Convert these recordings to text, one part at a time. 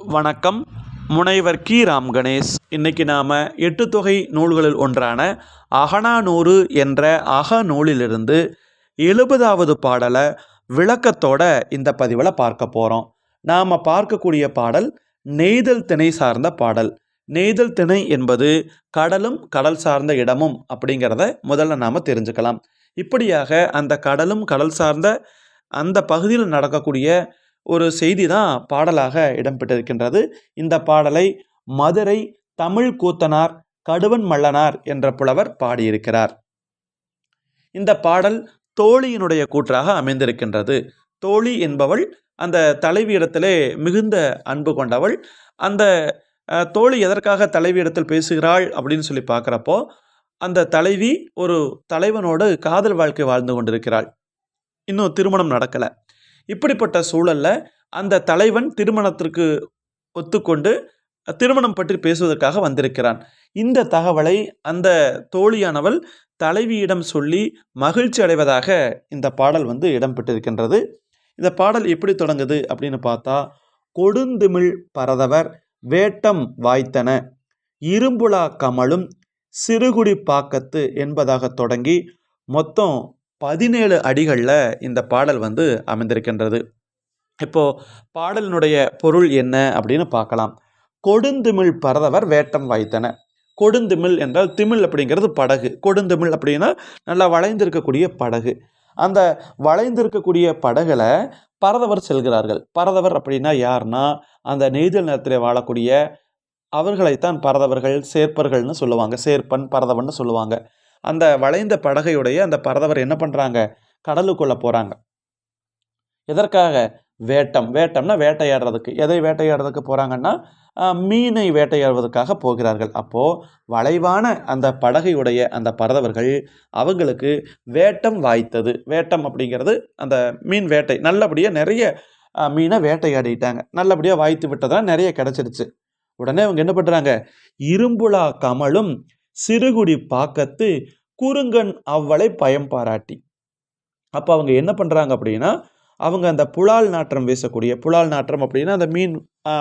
வணக்கம். முனைவர் கி. ராம் கணேஷ். இன்னைக்கு நாம் எட்டு தொகை நூல்களில் ஒன்றான அகனானூறு என்ற அக நூலிலிருந்து எழுபதாவது பாடலை விளக்கத்தோட இந்த பதிவில் பார்க்க போகிறோம் நாம் பார்க்கக்கூடிய பாடல் நெய்தல் திணை சார்ந்த பாடல். நெய்தல் திணை என்பது கடலும் கடல் சார்ந்த இடமும் அப்படிங்கிறத முதல்ல நாம் தெரிஞ்சுக்கலாம். இப்படியாக அந்த கடலும் கடல் சார்ந்த அந்த பகுதியில் நடக்கக்கூடிய ஒரு செய்தி தான் பாடலாக இடம்பெற்றிருக்கின்றது. இந்த பாடலை மதுரை தமிழ் கூத்தனார் கடுவன் மல்லனார் என்ற புலவர் பாடியிருக்கிறார். இந்த பாடல் தோழியினுடைய கூற்றாக அமைந்திருக்கின்றது. தோழி என்பவள் அந்த தலைவியிடத்திலே மிகுந்த அன்பு கொண்டவள். அந்த தோழி எதற்காக தலைவியிடத்தில் பேசுகிறாள் அப்படின்னு சொல்லி பார்க்குறப்போ அந்த தலைவி ஒரு தலைவனோடு காதல் வாழ்க்கை வாழ்ந்து கொண்டிருக்கிறாள். இன்னும் திருமணம் நடக்கலை. இப்படிப்பட்ட சூழல்ல அந்த தலைவன் திருமணத்திற்கு ஒத்துக்கொண்டு திருமணம் பற்றி பேசுவதற்காக வந்திருக்கிறான். இந்த தகவலை அந்த தோழியானவள் தலைவியிடம் சொல்லி மகிழ்ச்சி அடைவதாக இந்த பாடல் வந்து இடம்பெற்றிருக்கின்றது. இந்த பாடல் எப்படி தொடங்குது அப்படின்னு பார்த்தா கொடுந்திமிழ் பரதவர் வேட்டம் வாய்த்தன இரும்புலா கமலும் சிறுகுடி பாக்கத்து என்பதாக தொடங்கி மொத்தம் பதினேழு அடிகளில் இந்த பாடல் வந்து அமைந்திருக்கின்றது. இப்போ பாடலினுடைய பொருள் என்ன அப்படின்னு பார்க்கலாம். கொடுந்திமிழ் பரதவர் வேட்டம் வாய்த்தன கொடுந்திமிழ் என்றால் திமிழ் அப்படிங்கிறது படகு. கொடுந்திமிழ் அப்படின்னா நல்லா வளைந்திருக்கக்கூடிய படகு. அந்த வளைந்திருக்கக்கூடிய படகுல பரதவர் செல்கிறார்கள். பரதவர் அப்படின்னா யாருன்னா அந்த நெய்தல் நிலத்தில் வாழக்கூடிய அவர்களைத்தான் பரதவர்கள் சேர்ப்பர்கள்னு சொல்லுவாங்க. சேர்ப்பன் பரதவன்னு சொல்லுவாங்க. அந்த வளைந்த படகையுடைய அந்த பரதவர் என்ன பண்ணுறாங்க கடலுக்குள்ளே போகிறாங்க எதற்காக? வேட்டம். வேட்டம்னா வேட்டையாடுறதுக்கு. எதை வேட்டையாடுறதுக்கு போகிறாங்கன்னா மீனை வேட்டையாடுவதற்காக போகிறார்கள். அப்போது வளைவான அந்த படகையுடைய அந்த பரதவர்கள் அவங்களுக்கு வேட்டம் வாய்த்தது. வேட்டம் அப்படிங்கிறது அந்த மீன் வேட்டை. நல்லபடியாக நிறைய மீனை வேட்டையாடிட்டாங்க. நல்லபடியாக வாய்த்து விட்டதால் நிறைய கிடச்சிருச்சு. உடனே அவங்க என்ன பண்ணுறாங்க இரும்புலா கமலும் சிறுகுடி பாக்கத்து குறுங்கன் அவ்வளை பயம் பாராட்டி. அப்போ அவங்க என்ன பண்ணுறாங்க அப்படின்னா அவங்க அந்த புலால் நாற்றம் வீசக்கூடிய புலால் நாற்றம் அப்படின்னா அந்த மீன்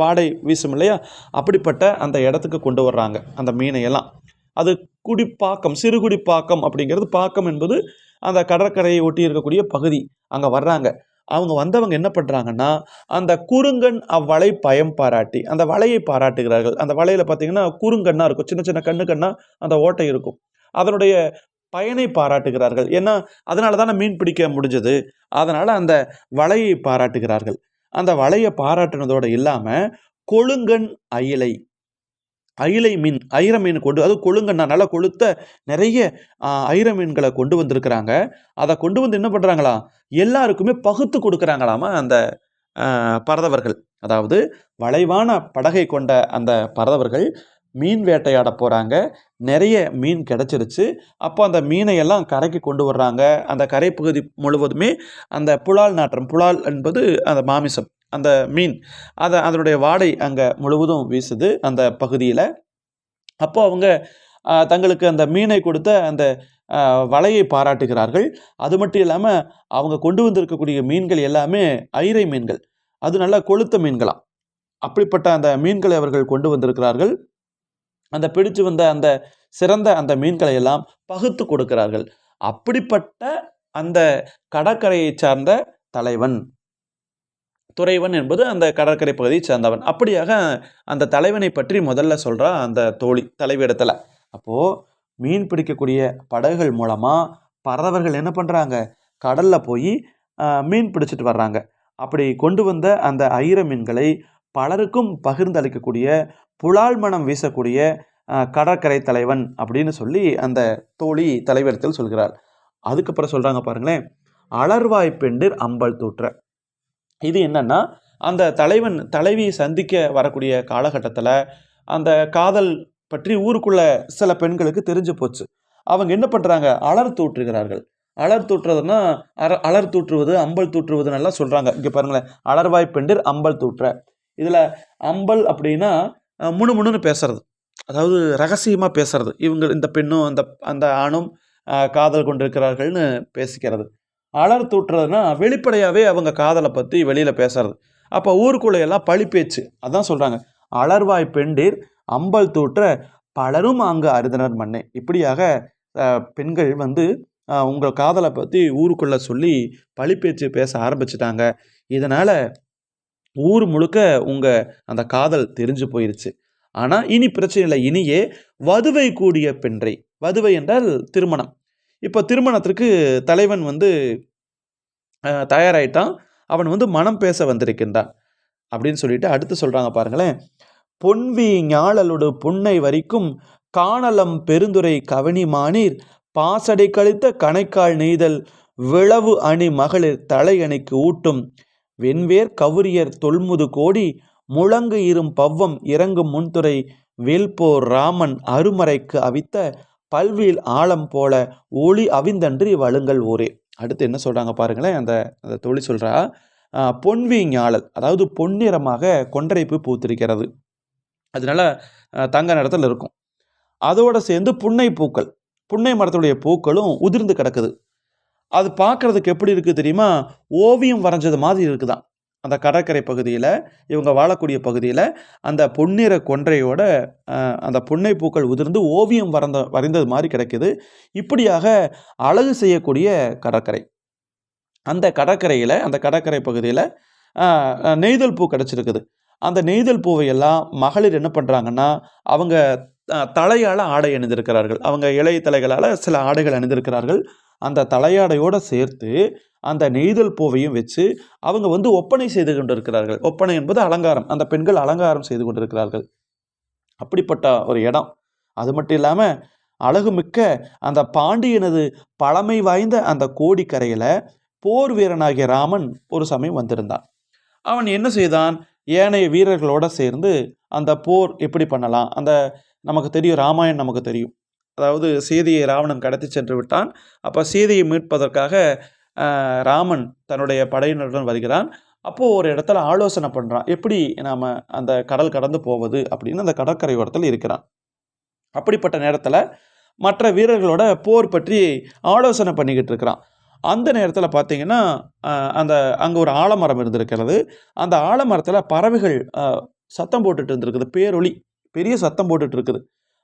வாடை வீசும் இல்லையா? அப்படிப்பட்ட அந்த இடத்துக்கு கொண்டு வர்றாங்க அந்த மீனையெல்லாம். அது குடிப்பாக்கம் சிறுகுடிப்பாக்கம் அப்படிங்கிறது பாக்கம் என்பது அந்த கடற்கரையை ஒட்டி இருக்கக்கூடிய பகுதி. அங்கே வர்றாங்க. அவங்க வந்தவங்க என்ன பண்ணுறாங்கன்னா அந்த குறுங்கன் அவ்வளை பயம் பாராட்டி அந்த வலையை பாராட்டுகிறார்கள். அந்த வலையில் பார்த்தீங்கன்னா குறுங்கண்ணாக இருக்கும் சின்ன சின்ன கண்ணு கண்ணாக அந்த ஓட்டை இருக்கும். அதனுடைய பயனை பாராட்டுகிறார்கள். ஏன்னா அதனால தானே மீன் பிடிக்க முடிஞ்சது. அதனால் அந்த வலையை பாராட்டுகிறார்கள். அந்த வலையை பாராட்டுனதோடு இல்லாமல் கொழுங்கன் அயிலை. அயிலை மீன் ஐர மீன் கொண்டு அது கொழுங்கண்ணா நல்லா கொளுத்த நிறைய ஐர மீன்களை கொண்டு வந்திருக்கிறாங்க. அதை கொண்டு வந்து என்ன பண்ணுறாங்களா எல்லாருக்குமே பகுத்து கொடுக்குறாங்களாமா அந்த பரதவர்கள். அதாவது வளைவான படகை கொண்ட அந்த பரதவர்கள் மீன் வேட்டையாட போகிறாங்க நிறைய மீன் கிடச்சிருச்சு. அப்போ அந்த மீனை எல்லாம் கரைக்கு கொண்டு வர்றாங்க. அந்த கரைப்பகுதி முழுவதுமே அந்த புலால் நாற்றம் புலால் என்பது அந்த மாமிசம் அந்த மீன். அதை அதனுடைய வாடை அங்கே முழுவதும் வீசுது அந்த பகுதியில். அப்போ அவங்க தங்களுக்கு அந்த மீனை கொடுத்த அந்த வலையை பாராட்டுகிறார்கள். அது மட்டும் இல்லாமல் அவங்க கொண்டு வந்திருக்கக்கூடிய மீன்கள் எல்லாமே ஐரை மீன்கள். அது நல்லா கொளுத்த மீன்களாம் அப்படிப்பட்ட அந்த மீன்களை அவர்கள் கொண்டு வந்திருக்கிறார்கள். அந்த பிடிச்சு வந்த அந்த சிறந்த அந்த மீன்களை எல்லாம் பகுத்து கொடுக்கிறார்கள். அப்படிப்பட்ட அந்த கடற்கரையை சார்ந்த தலைவன். துறைவன் என்பது அந்த கடற்கரை பகுதியை சார்ந்தவன். அப்படியாக அந்த தலைவனை பற்றி முதல்ல சொல்கிறான் அந்த தோழி தலைவிடத்துல அப்போ மீன் பிடிக்கக்கூடிய படகுகள் மூலமாக பறவர்கள் என்ன பண்ணுறாங்க கடலில் போய் மீன் பிடிச்சிட்டு வர்றாங்க. அப்படி கொண்டு வந்த அந்த ஐர மீன்களை பலருக்கும் பகிர்ந்தளிக்கக்கூடிய புலால் மனம் வீசக்கூடிய கடற்கரை தலைவன் அப்படின்னு சொல்லி அந்த தோழி தலைவரத்தில் சொல்கிறார். அதுக்கப்புறம் சொல்கிறாங்க பாருங்களேன் அலர்வாய் பெண்டிர் அம்பல் தூற்ற. இது என்னன்னா அந்த தலைவன் தலைவியை சந்திக்க வரக்கூடிய காலகட்டத்தில் அந்த காதல் பற்றி ஊருக்குள்ள சில பெண்களுக்கு தெரிஞ்சு போச்சு. அவங்க என்ன பண்ணுறாங்க அலர் தூற்றுகிறார்கள். அலர் தூற்றுறதுன்னா அர அலர் தூற்றுவது அம்பல் தூற்றுவதுன்னு எல்லாம் சொல்கிறாங்க இங்கே பாருங்களேன் அலர்வாய் பெண்டிர் அம்பல் தூற்ற. இதில் அம்பல் அப்படின்னா முணுமுணுன்னு பேசுறது. அதாவது ரகசியமாக பேசுறது. இவங்க இந்த பெண்ணும் அந்த அந்த ஆணும் காதல் கொண்டிருக்கிறார்கள்னு பேசிக்கிறது. அலர் தூற்றுறதுன்னா வெளிப்படையாகவே அவங்க காதலை பற்றி வெளியில் பேசுறது. அப்போ ஊருக்குள்ள எல்லாம் பழிப்பேச்சு. அதான் சொல்கிறாங்க அலர்வாய் பெண்டீர் அம்பல் தூற்ற பலரும் அங்கு அருதனர் மண்ணே இப்படியாக பெண்கள் வந்து உங்கள் காதலை பற்றி ஊருக்குள்ளே சொல்லி பழிப்பேச்சு பேச ஆரம்பிச்சிட்டாங்க. இதனால் ஊர் முழுக்க உங்கள் அந்த காதல் தெரிஞ்சு போயிருச்சு. ஆனால் இனி பிரச்சனை இல்லை. இனியே வதுவை கூடிய பென்றை வதுவை என்றால் திருமணம். இப்போ திருமணத்திற்கு தலைவன் வந்து தயாராயிட்டான். அவன் வந்து மனம் பேச வந்திருக்கின்றான். அப்படின்னு சொல்லிட்டு அடுத்து சொல்கிறாங்க பாருங்களேன். பொன்வி ஞாழலோடு புன்னை வரைக்கும் காணலம் பெருந்துரை கவனி மானீர் பாசடை கழித்த கணைக்கால் நெய்தல் விளவு அணி மகளிர் தலையணிக்கு ஊட்டும் வெண்வேர் கவுரியர் தொல்முது கோடி முழங்கு இரும் பவ்வம் இறங்கும் முன்துறை வேல்போர் ராமன் அருமறைக்கு அவித்த பல்வீல் ஆழம் போல ஒளி அவிந்தன்றி வழுங்கள் ஊரே. அடுத்து என்ன சொல்கிறாங்க பாருங்களேன் அந்த அந்த தொழில் சொல்கிறா பொன்வி ஞாழல் அதாவது பொன்னிறமாக கொன்றைப்பு பூத்திருக்கிறது. அதனால தங்க நிறத்தில் இருக்கும். அதோடு சேர்ந்து புன்னை பூக்கள் புன்னை மரத்துடைய பூக்களும் உதிர்ந்து கிடக்குது. அது பார்க்குறதுக்கு எப்படி இருக்குது தெரியுமா? ஓவியம் வரைஞ்சது மாதிரி இருக்குதாம் அந்த கடற்கரை பகுதியில் இவங்க வாழக்கூடிய பகுதியில் அந்த பொன்னிற கொன்றையோட அந்த புன்னை பூக்கள் உதிர்ந்து ஓவியம் வரைந்த வரைந்தது மாதிரி கிடைக்குது. இப்படியாக அழகு செய்யக்கூடிய கடற்கரை. அந்த கடற்கரையில் அந்த கடற்கரை பகுதியில் நெய்தல் பூ கிடச்சிருக்குது. அந்த நெய்தல் பூவை எல்லாம் மகளிர் என்ன பண்ணுறாங்கன்னா அவங்க தலையால் ஆடை அணிந்திருக்கிறார்கள். அவங்க இளைய தலைகளால் சில ஆடைகள் அணிந்திருக்கிறார்கள். அந்த தலையாடையோடு சேர்த்து அந்த நெய்தல் பூவையும் வச்சு அவங்க வந்து ஒப்பனை செய்து கொண்டிருக்கிறார்கள். ஒப்பனை என்பது அலங்காரம். அந்த பெண்கள் அலங்காரம் செய்து கொண்டிருக்கிறார்கள். அப்படிப்பட்ட ஒரு இடம். அது மட்டும் இல்லாமல் அழகுமிக்க அந்த பாண்டியனது பழமை வாய்ந்த அந்த கோடிக்கரையில் போர் வீரனாகிய ராமன் ஒரு சமயம் வந்திருந்தான். அவன் என்ன செய்தான்? ஏனைய வீரர்களோட சேர்ந்து அந்த போர் எப்படி பண்ணலாம்? அந்த நமக்கு தெரியும் ராமாயணம் நமக்கு தெரியும். அதாவது சீதையை ராவணன் கடத்தி சென்று விட்டான். அப்போ சீதையை மீட்பதற்காக ராமன் தன்னுடைய படையினருடன் வருகிறான். அப்போது ஒரு இடத்துல ஆலோசனை பண்ணுறான் எப்படி நாம் அந்த கடல் கடந்து போவது அப்படின்னு அந்த கடற்கரையோரத்தில் இருக்கிறான். அப்படிப்பட்ட நேரத்தில் மற்ற வீரர்களோட போர் பற்றி ஆலோசனை பண்ணிக்கிட்டு இருக்கிறான். அந்த நேரத்தில் பார்த்தீங்கன்னா அந்த அங்கே ஒரு ஆலமரம் இருந்திருக்கிறது. அந்த ஆலமரத்தில் பறவைகள் சத்தம் போட்டுட்டு இருந்திருக்குது. பேரொளி பெரிய சத்தம் போட்டுட்டு இருக்குது.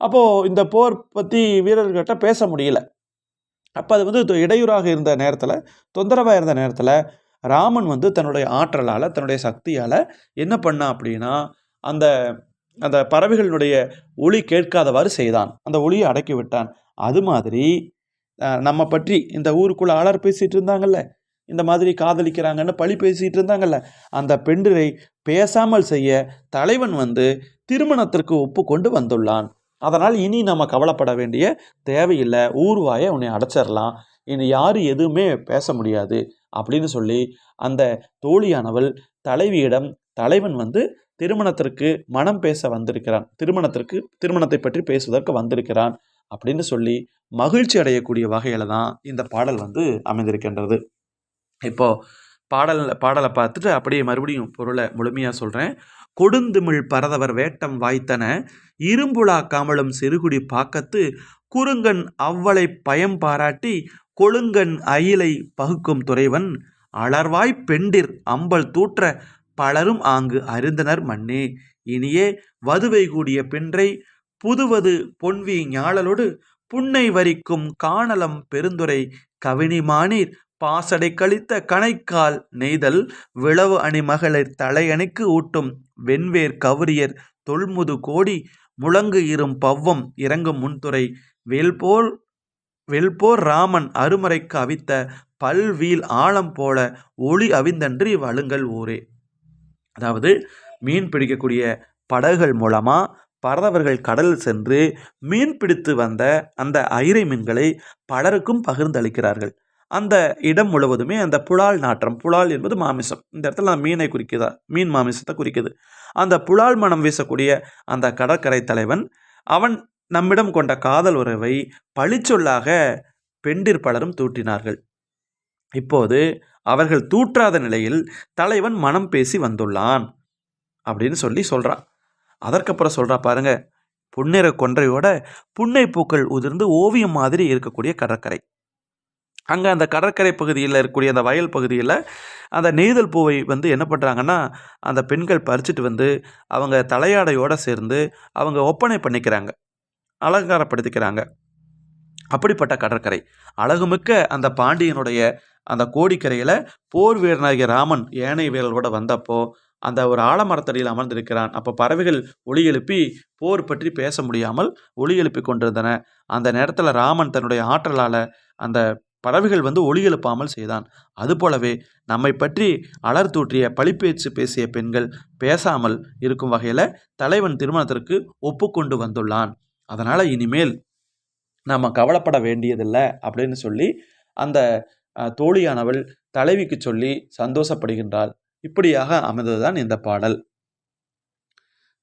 அப்போது இந்த போர் பற்றி வீரர்கிட்ட பேச முடியல. அப்போ அது வந்து இடையூறாக இருந்த நேரத்தில் தொந்தரவாக இருந்த நேரத்தில் ராமன் வந்து தன்னுடைய ஆற்றலால் தன்னுடைய சக்தியால் என்ன பண்ணான் அப்படின்னா அந்த அந்த பறவைகளினுடைய ஒளி கேட்காதவாறு செய்தான். அந்த ஒளியை அடக்கி விட்டான். அது மாதிரி நம்ம பற்றி இந்த ஊருக்குள்ள ஆளர் பேசிகிட்டு இருந்தாங்கல்ல இந்த மாதிரி காதலிக்கிறாங்கன்னு பழி பேசிகிட்டு இருந்தாங்கல்ல அந்த பெண்டிரை பேசாமல் செய்ய தலைவன் வந்து திருமணத்திற்கு ஒப்புக்கொண்டு வந்துள்ளான். அதனால் இனி நம்ம கவலைப்பட வேண்டிய தேவையில்லை. ஊர்வாயை உன்னை அடைச்சிடலாம் இனி யாரும் எதுவுமே பேச முடியாது அப்படின்னு சொல்லி அந்த தோழியானவள் தலைவியிடம் தலைவன் வந்து திருமணத்திற்கு மனம் பேச வந்திருக்கிறான். திருமணத்திற்கு திருமணத்தை பற்றி பேசுவதற்கு வந்திருக்கிறான் அப்படின்னு சொல்லி மகிழ்ச்சி அடையக்கூடிய வகையில் தான் இந்த பாடல் வந்து அமைந்திருக்கின்றது. இப்போது பாடல் பாடலை பார்த்துட்டு அப்படியே மறுபடியும் பொருளை முழுமையாக சொல்கிறேன் கொடுந்துமிழ் பரதவர் வேட்டம் வாய்த்தன இரும்புலா காமலும் சிறுகுடி பாக்கத்து குறுங்கன் அவ்வளை பயம் பாராட்டி கொழுங்கன் அயிலை பகுக்கும் துறைவன் அளர்வாய் பெண்டிர் அம்பல் தூற்ற பலரும் ஆங்கு அருந்தனர் மண்ணே இனியே வதுவை கூடிய பென்றை புதுவது பொன்வி ஞாழலோடு புன்னை வரிக்கும் காணலம் பெருந்துரை கவினிமானீர் பாசடை கழித்த கணைக்கால் நெய்தல் விளவு அணி மகளிர் தலையணிக்கு ஊட்டும் வெண்வேர் கவுரியர் தொல்முது கோடி முழங்கு இரும் பவ்வம் இறங்கும் முன்துறை வேல்போல் வெல்போர் ராமன் அருமறைக்கு அவித்த பல்வீல் ஆழம் போல ஒளி அவிந்தன்றி வழுங்கல் ஊரே. அதாவது மீன் பிடிக்கக்கூடிய படகுகள் மூலமாக பறவர்கள் கடலில் சென்று மீன் பிடித்து வந்த அந்த ஐரை மீன்களை பலருக்கும் பகிர்ந்தளிக்கிறார்கள். அந்த இடம் முழுவதுமே அந்த புலால் நாற்றம் புலால் என்பது மாமிசம். இந்த இடத்துல நான் மீனை குறிக்குதா? மீன் மாமிசத்தை குறிக்குது. அந்த புலால் மனம் வீசக்கூடிய அந்த கடற்கரை தலைவன் அவன் நம்மிடம் கொண்ட காதல் உறவை பழிச்சொல்லாக பெண்டிர் பலரும் தூட்டினார்கள் இப்போது அவர்கள் தூற்றாத நிலையில் தலைவன் மனம் பேசி வந்துள்ளான் அப்படின்னு சொல்லி சொல்கிறான் அதற்கப்புறம் சொல்கிறா பாருங்க புன்னிற கொன்றையோட புன்னை பூக்கள் உதிர்ந்து ஓவியம் மாதிரி இருக்கக்கூடிய கடற்கரை. அங்கே அந்த கடற்கரை பகுதியில் இருக்கக்கூடிய அந்த வயல் பகுதியில் அந்த நெய்தல் பூவை வந்து என்ன பண்ணுறாங்கன்னா அந்த பெண்கள் பறிச்சுட்டு வந்து அவங்க தலையாடையோடு சேர்ந்து அவங்க ஒப்பனை பண்ணிக்கிறாங்க. அலங்காரப்படுத்திக்கிறாங்க. அப்படிப்பட்ட கடற்கரை. அழகுமிக்க அந்த பாண்டியனுடைய அந்த கோடிக்கரையில் போர் வீரனாகிய ராமன் ஏனைய வீரர்களோட வந்தப்போ அந்த ஒரு ஆலமரத்தடியில் அமர்ந்திருக்கிறான். அப்போ பறவைகள் ஒளி எழுப்பி போர் பற்றி பேச முடியாமல் ஒளி எழுப்பி கொண்டிருந்தன. அந்த நேரத்தில் ராமன் தன்னுடைய ஆற்றலால் அந்த பறவைகள் வந்து ஒளி எழுப்பாமல் செய்தான். அதுபோலவே நம்மை பற்றி அலர் தூற்றிய பழிப்பேச்சு பேசிய பெண்கள் பேசாமல் இருக்கும் வகையில் தலைவன் திருமணத்திற்கு ஒப்புக்கொண்டு வந்துள்ளான். அதனால் இனிமேல் நம்ம கவலைப்பட வேண்டியதில்லை அப்படின்னு சொல்லி அந்த தோழியானவள் தலைவிக்கு சொல்லி சந்தோஷப்படுகின்றாள். இப்படியாக அமைந்ததுதான் இந்த பாடல்.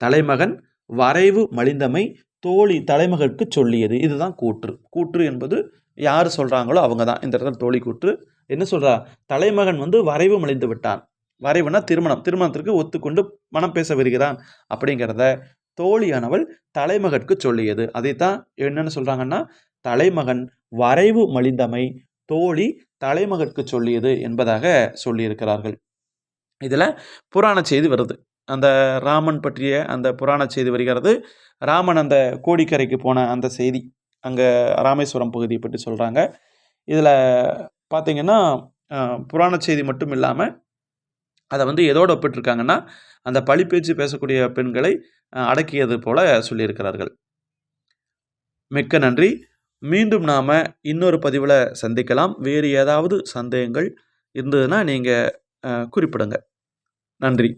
தலைமகன் வரைவு மலிந்தமை தோழி தலைமகற்கு சொல்லியது. இதுதான் கூற்று. கூற்று என்பது யார் சொல்கிறாங்களோ அவங்க தான் இந்த இடத்துல தோழி கூற்று. என்ன சொல்கிறா தலைமகன் வந்து வரைவு மலிந்து விட்டான். வரைவுனா திருமணம். திருமணத்திற்கு ஒத்துக்கொண்டு மனம் பேச வருகிறான். அப்படிங்கிறத தோழியானவள் தலைமகனுக்கு சொல்லியது. அதைத்தான் என்னென்னு சொல்கிறாங்கன்னா தலைமகன் வரைவு மலிந்தமை தோழி தலைமகனுக்கு சொல்லியது என்பதாக சொல்லியிருக்கிறார்கள். இதில் புராண செய்தி வருது. அந்த ராமன் பற்றிய அந்த புராண செய்தி வருகிறது. ராமன் அந்த கோடிக்கரைக்கு போன அந்த செய்தி. அங்கே ராமேஸ்வரம் பகுதியை பற்றி சொல்கிறாங்க இதில் பார்த்தீங்கன்னா புராண செய்தி மட்டும் இல்லாமல் அதை வந்து எதோடு ஒப்பிட்டிருக்காங்கன்னா அந்த பழி பேச்சு பேசக்கூடிய பெண்களை அடக்கியது போல சொல்லியிருக்கிறார்கள். மிக்க நன்றி. மீண்டும் நாம் இன்னொரு பதிவில் சந்திக்கலாம். வேறு ஏதாவது சந்தேகங்கள் இருந்ததுன்னா நீங்கள் குறிப்பிடுங்க. நன்றி.